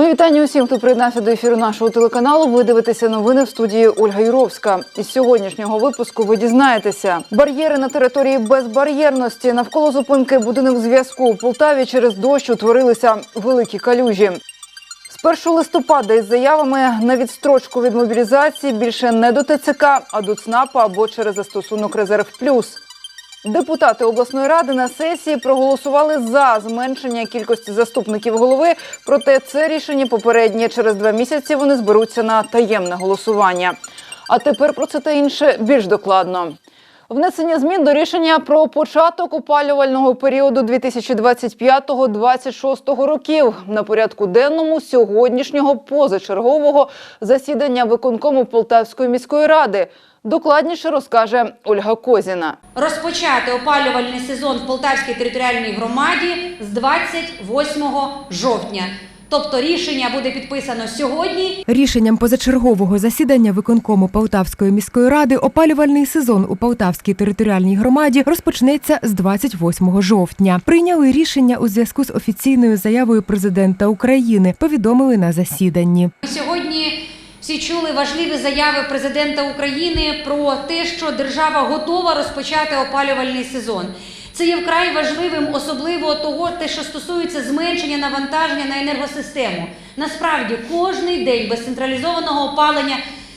Мої вітання усім, хто приєднався до ефіру нашого телеканалу. Ви дивитеся новини в студії Ольга Юровська. Із сьогоднішнього випуску ви дізнаєтеся бар'єри на території безбар'єрності навколо зупинки будинок зв'язку у Полтаві через дощ утворилися великі калюжі. З 1 листопада із заявами на відстрочку від мобілізації більше не до ТЦК, а до ЦНАПа або через застосунок Резерв Плюс. Депутати обласної ради на сесії проголосували за зменшення кількості заступників голови. Проте це рішення попереднє. Через два місяці вони зберуться на таємне голосування. А тепер про це та інше більш докладно. Внесення змін до рішення про початок опалювального періоду 2025-2026 років на порядку денному сьогоднішнього позачергового засідання виконкому Полтавської міської ради. Докладніше розкаже Ольга Козіна. розпочати опалювальний сезон в Полтавській територіальній громаді з 28 жовтня. Тобто рішення буде підписано сьогодні. Рішенням позачергового засідання виконкому Полтавської міської ради опалювальний сезон у Полтавській територіальній громаді розпочнеться з 28 жовтня. Прийняли рішення у зв'язку з офіційною заявою президента України. Повідомили на засіданні. Сьогодні всі чули важливі заяви президента України про те, що держава готова розпочати опалювальний сезон. Це є вкрай важливим, особливо того, те, що стосується зменшення навантаження на енергосистему. Насправді, кожний день без централізованого опалення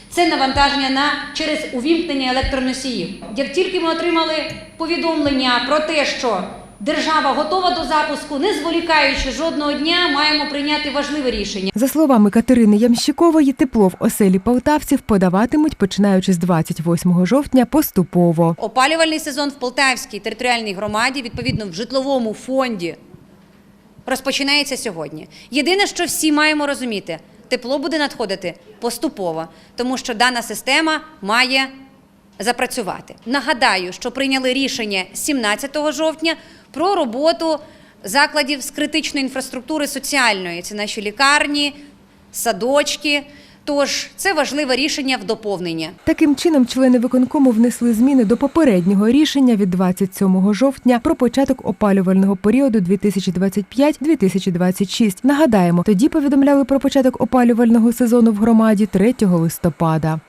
це навантаження на через увімкнення електроносіїв. Як тільки ми отримали повідомлення про те, що держава готова до запуску, не зволікаючи жодного дня, маємо прийняти важливе рішення. За словами Катерини Ямщикової, тепло в оселі полтавців подаватимуть починаючи з 28 жовтня поступово. Опалювальний сезон в Полтавській територіальній громаді, відповідно в житловому фонді, розпочинається сьогодні. Єдине, що всі маємо розуміти, тепло буде надходити поступово, тому що дана система має запрацювати. Нагадаю, що прийняли рішення 17 жовтня про роботу закладів з критичної інфраструктури соціальної. Це наші лікарні, садочки. Тож це важливе рішення в доповнення. Таким чином, члени виконкому внесли зміни до попереднього рішення від 27 жовтня про початок опалювального періоду 2025-2026. Нагадаємо, тоді повідомляли про початок опалювального сезону в громаді 3 листопада.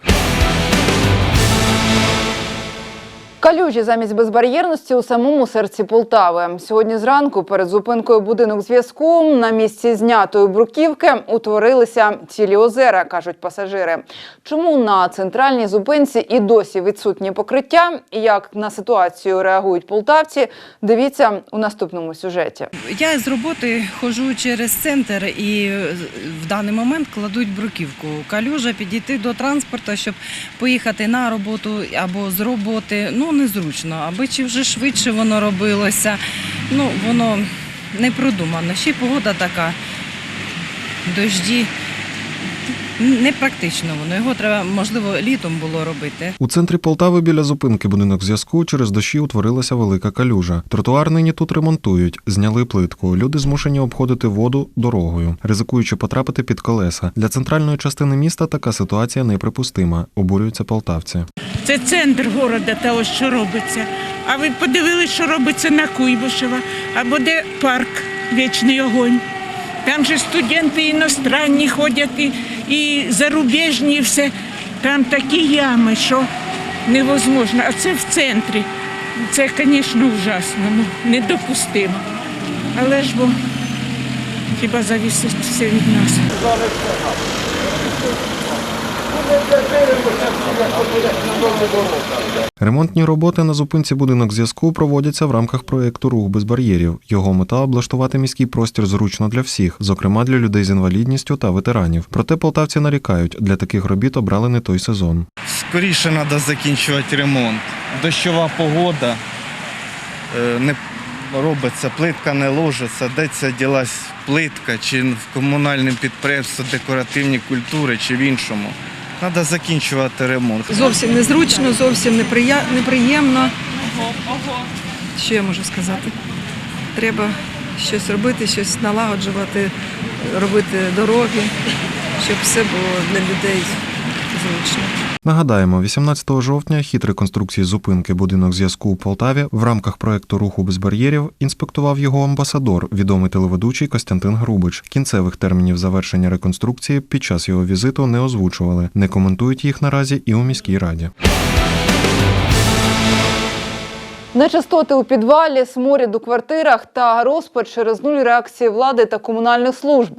Калюжі замість безбар'єрності у самому серці Полтави. Сьогодні зранку перед зупинкою будинок зв'язку на місці знятої бруківки утворилися цілі озера, кажуть пасажири. Чому на центральній зупинці і досі відсутні покриття? І як на ситуацію реагують полтавці? Дивіться у наступному сюжеті. Я з роботи ходжу через центр і е, в даний момент кладуть бруківку. Калюжа підійти до транспорту, щоб поїхати на роботу або з роботи. Ну незручно, аби чи вже швидше воно робилося. Ну воно не продумано. Ще й погода така. Дожді. Непрактично воно. Його треба, можливо, літом було робити. У центрі Полтави біля зупинки будинок зв'язку через дощі утворилася велика калюжа. Тротуар нині тут ремонтують, зняли плитку. Люди змушені обходити воду дорогою, ризикуючи потрапити під колеса. Для центральної частини міста така ситуація неприпустима. Обурюються полтавці. Це центр города, та ось що робиться. А ви подивились, що робиться на Куйбишева, або де парк Вічний огонь. Там же студенти іностранні ходять і, і зарубіжні, і все. Там такі ями, що невозможно. А це в центрі. Це, звісно, ужасно, ну, недопустимо. Але ж бо хіба завісить все від нас. Ремонтні роботи на зупинці будинок зв'язку проводяться в рамках проєкту Рух без бар'єрів. Його мета облаштувати міський простір зручно для всіх, зокрема для людей з інвалідністю та ветеранів. Проте полтавці нарікають, для таких робіт обрали не той сезон. Скоріше треба закінчувати ремонт. Дощова погода е, не робиться, плитка не ложиться, де ця ділась плитка, чи в комунальному підприємстві декоративні культури, чи в іншому. Треба закінчувати ремонт. Зовсім незручно, зовсім неприя... неприємно. Що я можу сказати? Треба щось робити, щось налагоджувати, робити дороги, щоб все було для людей незручно. Нагадаємо, 18 жовтня хід реконструкції зупинки будинок зв'язку у Полтаві в рамках проекту руху без бар'єрів інспектував його амбасадор, відомий телеведучий Костянтин Грубич. Кінцевих термінів завершення реконструкції під час його візиту не озвучували. Не коментують їх наразі і у міській раді. Нечистоти у підвалі, сморід у квартирах та розпад через нуль реакції влади та комунальних служб.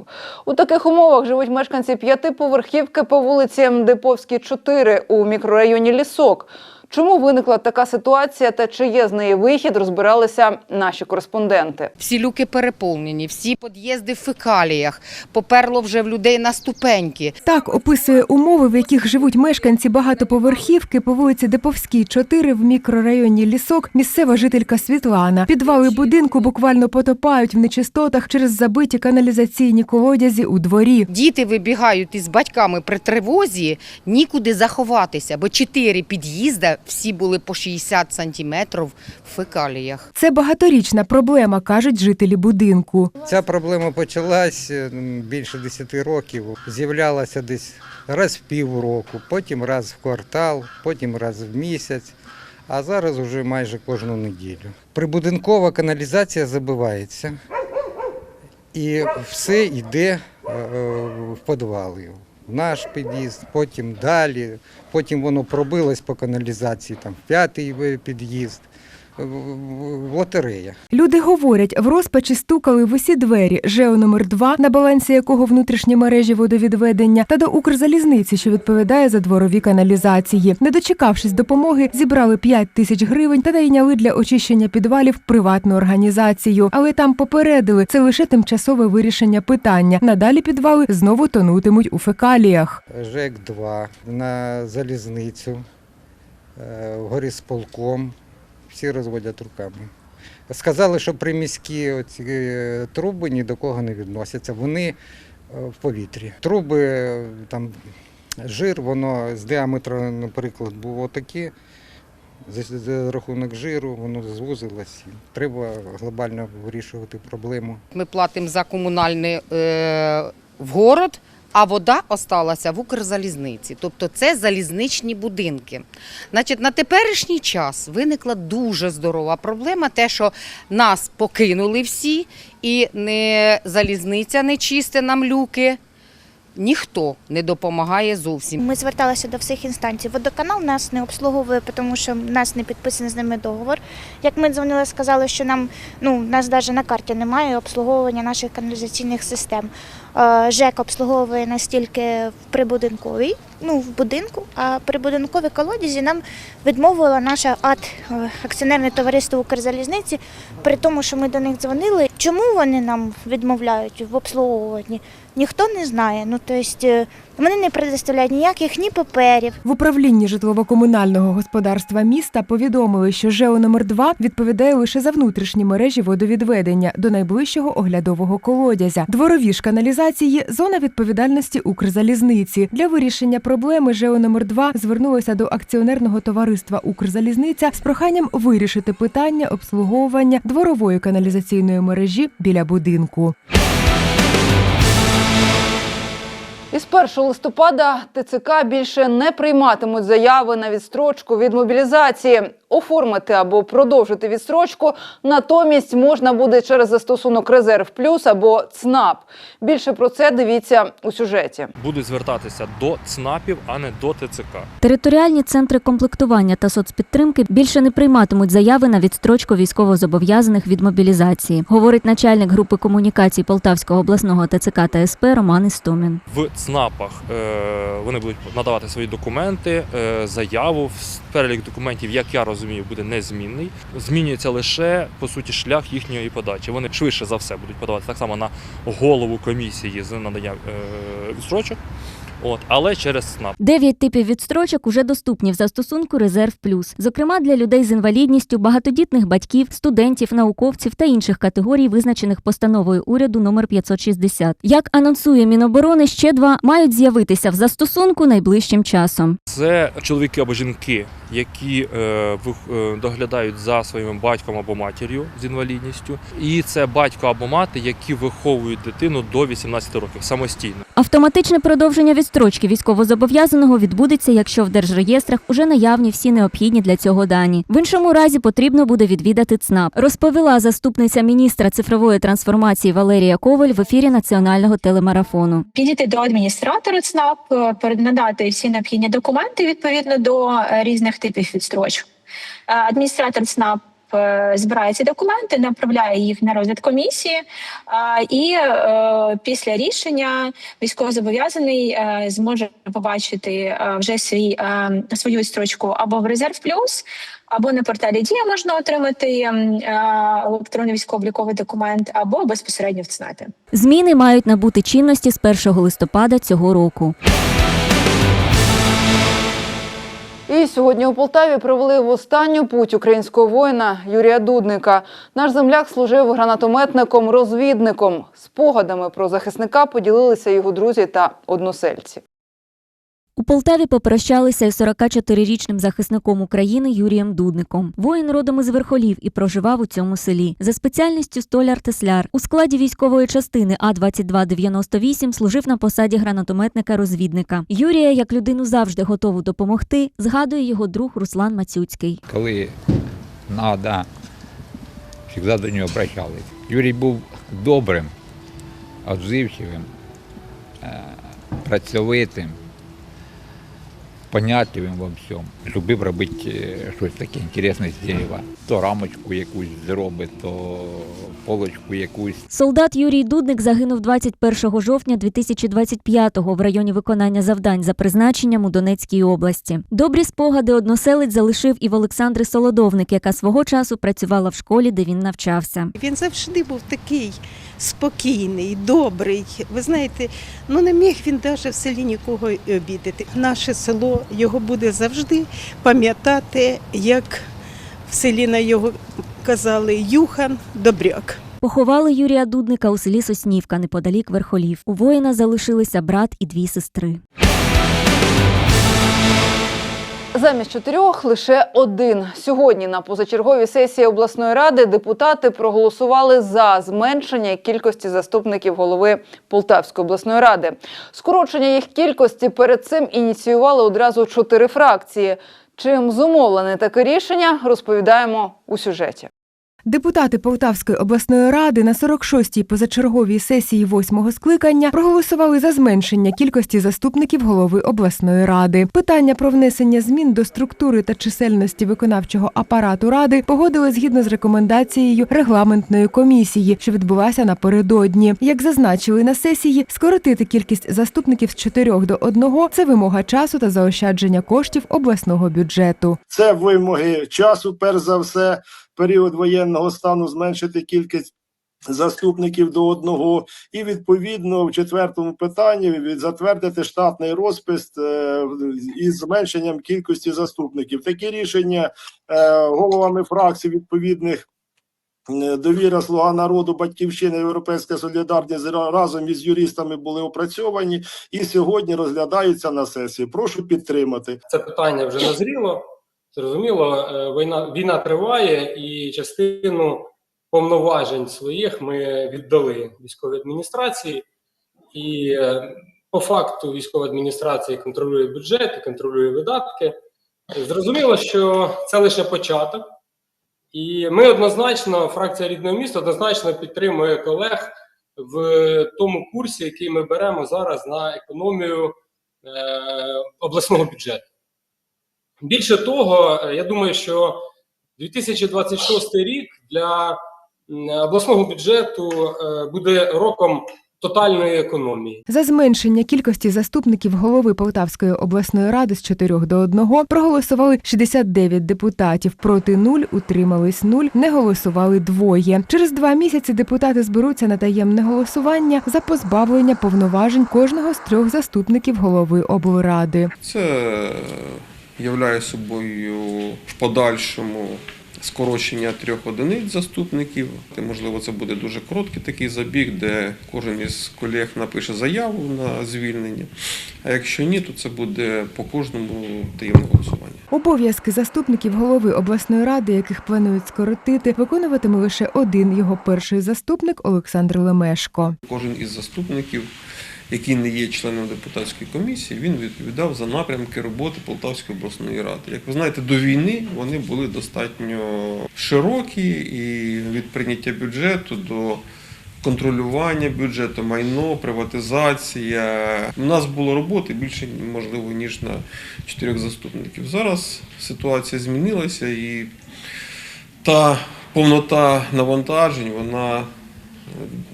У таких умовах живуть мешканці п'ятиповерхівки по вулиці Мдиповській, 4 у мікрорайоні Лісок. Чому виникла така ситуація та чи є з неї вихід, розбиралися наші кореспонденти. Всі люки переповнені, всі під'їзди в фекаліях, поперло вже в людей на ступеньки. Так описує умови, в яких живуть мешканці багатоповерхівки по вулиці Деповській, 4 в мікрорайоні Лісок. Місцева жителька Світлана. Підвали будинку буквально потопають в нечистотах через забиті каналізаційні колодязі у дворі. Діти вибігають із батьками при тривозі, нікуди заховатися, бо чотири під'їзда всі були по 60 сантиметрів в фекаліях. Це багаторічна проблема, кажуть жителі будинку. Ця проблема почалась більше 10 років. З'являлася десь раз в півроку, потім раз в квартал, потім раз в місяць, а зараз вже майже кожну неділю. Прибудинкова каналізація забивається і все йде е, в підвали. В наш під'їзд, потім далі, потім воно пробилось по каналізації, там в п'ятий під'їзд, в-. Люди говорять, в розпачі стукали в усі двері ЖЕО номер 2 на балансі якого внутрішні мережі водовідведення, та до Укрзалізниці, що відповідає за дворові каналізації. Не дочекавшись допомоги, зібрали 5 тисяч гривень та найняли для очищення підвалів приватну організацію. Але там попередили, це лише тимчасове вирішення питання. Надалі підвали знову тонутимуть у фекаліях. ЖЕК-2 на залізницю, е, в горісполком. Всі розводять руками. Сказали, що приміські оці е, труби ні до кого не відносяться. Вони е, в повітрі. Труби, е, там жир, воно з діаметру, наприклад, було таке. За, рахунок жиру воно звузилось. Треба глобально вирішувати проблему. Ми платимо за комунальне е, в город, а вода осталася в Укрзалізниці. Тобто це залізничні будинки. Значить, на теперішній час виникла дуже здорова проблема, те, що нас покинули всі, і не залізниця не чисте нам люки. Ніхто не допомагає зовсім. Ми зверталися до всіх інстанцій. Водоканал нас не обслуговує, тому що в нас не підписаний з ними договор. Як ми дзвонили, сказали, що нам ну, нас навіть на карті немає обслуговування наших каналізаційних систем. Е, ЖЕК обслуговує нас тільки в прибудинковій, ну в будинку, а прибудинковій колодязі нам відмовила наша АТ е, акціонерне товариство Укрзалізниці, при тому, що ми до них дзвонили. Чому вони нам відмовляють в обслуговуванні? Ніхто не знає. Ну тобто вони не предоставляють ніяких ні паперів. В управлінні житлово-комунального господарства міста повідомили, що ЖЕО номер 2 відповідає лише за внутрішні мережі водовідведення до найближчого оглядового колодязя. Дворові ж каналізації зона відповідальності Укрзалізниці. Для вирішення проблеми ЖЕО номер 2 звернулося до акціонерного товариства Укрзалізниця з проханням вирішити питання обслуговування дворової каналізаційної мережі біля будинку. Із 1 листопада ТЦК більше не прийматимуть заяви на відстрочку від мобілізації. Оформити або продовжити відстрочку натомість можна буде через застосунок Резерв Плюс або ЦНАП. Більше про це дивіться у сюжеті. будуть звертатися до ЦНАПів, а не до ТЦК. Територіальні центри комплектування та соцпідтримки більше не прийматимуть заяви на відстрочку військовозобов'язаних від мобілізації, говорить начальник групи комунікацій Полтавського обласного ТЦК та СП Роман Істомін. В ЦНАПах е, вони будуть надавати свої документи, е, заяву. Перелік документів, як я розумію, буде незмінний. Змінюється лише по суті шлях їхньої подачі. Вони швидше за все будуть подавати так само на голову комісії з надання е, відстрочок, от, але через ЦНАП. Дев'ять типів відстрочок уже доступні в застосунку Резерв Плюс, зокрема для людей з інвалідністю, багатодітних батьків, студентів, науковців та інших категорій, визначених постановою уряду номер 560. Як анонсує Міноборони, ще два мають з'явитися в застосунку найближчим часом. Це чоловіки або жінки, які е, е, доглядають за своїм батьком або матір'ю з інвалідністю, і це батько або мати, які виховують дитину до 18 років самостійно. Автоматичне продовження відстрочки військовозобов'язаного відбудеться, якщо в держреєстрах уже наявні всі необхідні для цього дані. В іншому разі потрібно буде відвідати ЦНАП, розповіла заступниця міністра цифрової трансформації Валерія Коваль в ефірі національного телемарафону. підійти до адміністратора ЦНАП, е, перед- надати всі необхідні документи відповідно до е, різних типів відстрочок. Е, Адміністратор ЦНАП збирає ці документи, направляє їх на розгляд комісії, е, і е, після рішення військовозобов'язаний е, зможе побачити е, вже свій е, свою відстрочку або в резерв плюс. Або на порталі Дія можна отримати е, електронний військово-обліковий документ, або безпосередньо в ЦНАПі. Зміни мають набути чинності з 1 листопада цього року. І сьогодні у Полтаві провели в останню путь українського воїна Юрія Дудника. Наш земляк служив гранатометником-розвідником. Спогадами про захисника поділилися його друзі та односельці. У Полтаві попрощалися із 44-річним захисником України Юрієм Дудником. Воїн родом із Верхолів і проживав у цьому селі. За спеціальністю столяр-тесляр. У складі військової частини А-2298 служив на посаді гранатометника-розвідника. Юрія, як людину завжди готову допомогти, згадує його друг Руслан Мацюцький. коли треба, завжди до нього обращались. Юрій був добрим, відзивчивим, е, працьовитим, понятливим во всьому. Любив робити щось таке інтересне з дерева. То рамочку якусь зробить, то полочку якусь. Солдат Юрій Дудник загинув 21 жовтня 2025-го в районі виконання завдань за призначенням у Донецькій області. Добрі спогади односелець залишив і в Олександри Солодовник, яка свого часу працювала в школі, де він навчався. Він завжди був такий спокійний, добрий. Ви знаєте, ну не міг він навіть в селі нікого і обідати. Наше село його буде завжди пам'ятати, як в селі на його казали Юхан Добряк. Поховали Юрія Дудника у селі Соснівка неподалік Верхолів. У воїна залишилися брат і дві сестри. Замість чотирьох лише один. Сьогодні на позачерговій сесії обласної ради депутати проголосували за зменшення кількості заступників голови Полтавської обласної ради. Скорочення їх кількості перед цим ініціювали одразу чотири фракції. Чим зумовлене таке рішення, розповідаємо у сюжеті. Депутати Полтавської обласної ради на 46-й позачерговій сесії восьмого скликання проголосували за зменшення кількості заступників голови обласної ради. Питання про внесення змін до структури та чисельності виконавчого апарату ради погодили згідно з рекомендацією регламентної комісії, що відбулася напередодні. Як зазначили на сесії, скоротити кількість заступників з чотирьох до одного це вимога часу та заощадження коштів обласного бюджету. Це вимоги часу, перш за все, період воєнного стану зменшити кількість заступників до одного, і відповідно в четвертому питанні затвердити штатний розпис е, із зменшенням кількості заступників. Такі рішення е, головами фракцій відповідних. е, Довіра Слуга народу, Батьківщина, Європейська солідарність разом із юристами були опрацьовані і сьогодні розглядаються на сесії. Прошу підтримати. це питання вже назріло. Зрозуміло, е, війна, війна триває, і частину повноважень своїх ми віддали військовій адміністрації. І е, по факту військова адміністрація контролює бюджет і контролює видатки. Зрозуміло, що це лише початок. І ми однозначно, фракція рідного міста однозначно підтримує колег в тому курсі, який ми беремо зараз на економію е, обласного бюджету. Більше того, е, я думаю, що 2026 рік для обласного бюджету е, буде роком тотальної економії. За зменшення кількості заступників голови Полтавської обласної ради з 4 до 1 проголосували 69 депутатів. Проти 0, утримались 0, не голосували двоє. Через два місяці депутати зберуться на таємне голосування за позбавлення повноважень кожного з трьох заступників голови облради. Це являє собою в подальшому скорочення трьох одиниць заступників. Можливо, це буде дуже короткий такий забіг, де кожен із колег напише заяву на звільнення. А якщо ні, то це буде по кожному таємне голосування. Обов'язки заступників голови обласної ради, яких планують скоротити, виконуватиме лише один його перший заступник Олександр Лемешко. Кожен із заступників який не є членом депутатської комісії, він відповідав за напрямки роботи Полтавської обласної ради. Як ви знаєте, до війни вони були достатньо широкі і від прийняття бюджету до контролювання бюджету, майно, приватизація. У нас було роботи більше можливо ніж на чотирьох заступників. Зараз ситуація змінилася і та повнота навантажень вона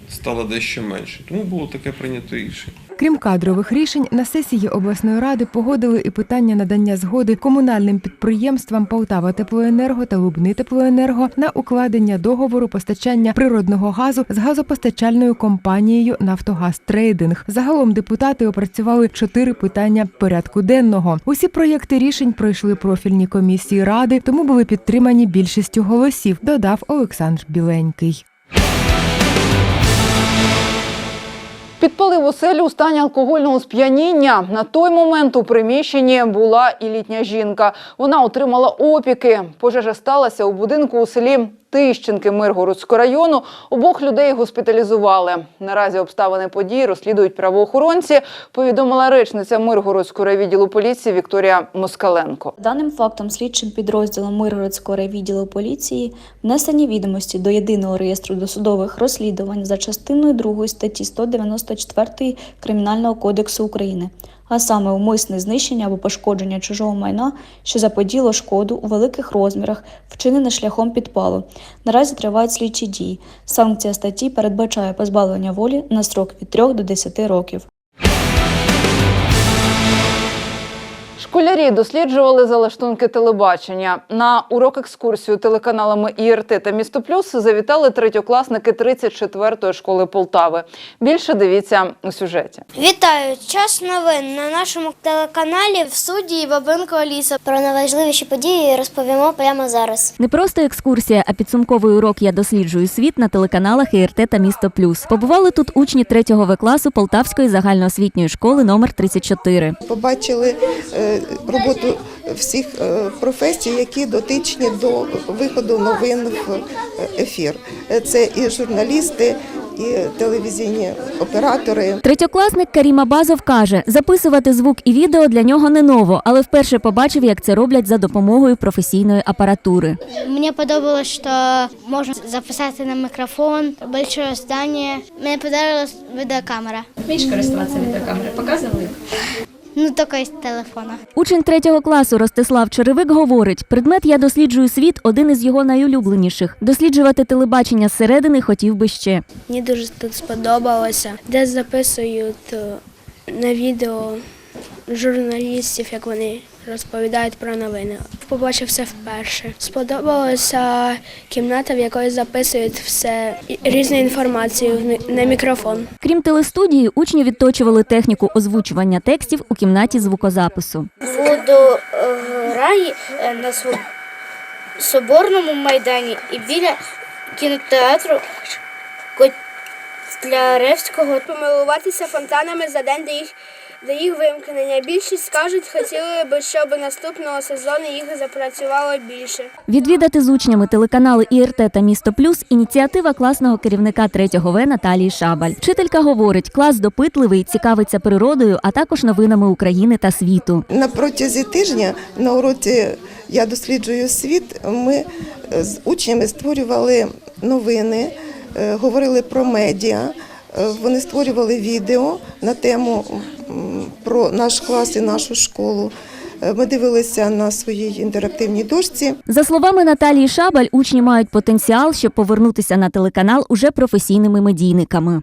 стала дещо менше. Тому було таке прийнято рішення. Крім кадрових рішень, на сесії обласної ради погодили і питання надання згоди комунальним підприємствам Полтава Теплоенерго та Лубни Теплоенерго на укладення договору постачання природного газу з газопостачальною компанією Нафтогаз Трейдинг. Загалом депутати опрацювали чотири питання порядку денного. Усі проєкти рішень пройшли профільні комісії ради, тому були підтримані більшістю голосів. Додав Олександр Біленький. Підпалив оселю у стані алкогольного сп'яніння. На той момент у приміщенні була і літня жінка. Вона отримала опіки. Пожежа сталася у будинку у селі Тищенки Миргородського району. Обох людей госпіталізували. Наразі обставини події розслідують правоохоронці. Повідомила речниця Миргородського райвідділу поліції Вікторія Москаленко. Даним фактом слідчим підрозділом Миргородського райвідділу поліції внесені відомості до єдиного реєстру досудових розслідувань за частиною 2 статті 194 Кримінального кодексу України, а саме умисне знищення або пошкодження чужого майна, що заподіло шкоду у великих розмірах, вчинене шляхом підпалу. Наразі тривають слідчі дії. Санкція статті передбачає позбавлення волі на строк від 3 до 10 років. Школярі досліджували залаштунки телебачення. На урок екскурсію телеканалами ІРТ та Місто Плюс завітали третьокласники 34-ї школи Полтави. Більше дивіться у сюжеті. Вітаю! Час новин на нашому телеканалі в студії Бабинко Аліса. Про найважливіші події розповімо прямо зараз. Не просто екскурсія, а підсумковий урок Я досліджую світ на телеканалах ІРТ та Місто Плюс. Побували тут учні 3 В класу Полтавської загальноосвітньої школи номер 34. Побачили е, роботу всіх е, професій, які дотичні до виходу новин в е, ефір. Це і журналісти, і телевізійні оператори. Третьокласник Карім Абазов каже, записувати звук і відео для нього не ново, але вперше побачив, як це роблять за допомогою професійної апаратури. Мені подобалось, що можна записати на мікрофон більше здання. Мені подобалась відеокамера. Вмієш користуватися відеокамерою? Показували? Ну, тільки з телефона. Учень третього класу Ростислав Черевик говорить, предмет Я досліджую світ один із його найулюбленіших. Досліджувати телебачення зсередини хотів би ще. Мені дуже тут сподобалося, де записують на відео журналістів, як вони розповідають про новини. Побачив все вперше. Сподобалася кімната, в якої записують все різну інформацію на мікрофон. Крім телестудії, учні відточували техніку озвучування текстів у кімнаті звукозапису. Буду грає на соборному майдані і біля кінотеатру Котляревського. помилуватися фонтанами за день до їх, до їх вимкнення. Більшість скажуть, хотіли б, щоб наступного сезону їх запрацювало більше. Відвідати з учнями телеканали ІРТ та Місто Плюс ініціатива класного керівника 3 В Наталії Шабаль. Вчителька говорить, клас допитливий, цікавиться природою, а також новинами України та світу. На протязі тижня на уроці Я досліджую світ. Ми е, з учнями створювали новини, е, говорили про медіа. Е, Вони створювали відео на тему про наш клас і нашу школу. Е, Ми дивилися на своїй інтерактивній дошці. За словами Наталії Шабаль, учні мають потенціал, щоб повернутися на телеканал уже професійними медійниками.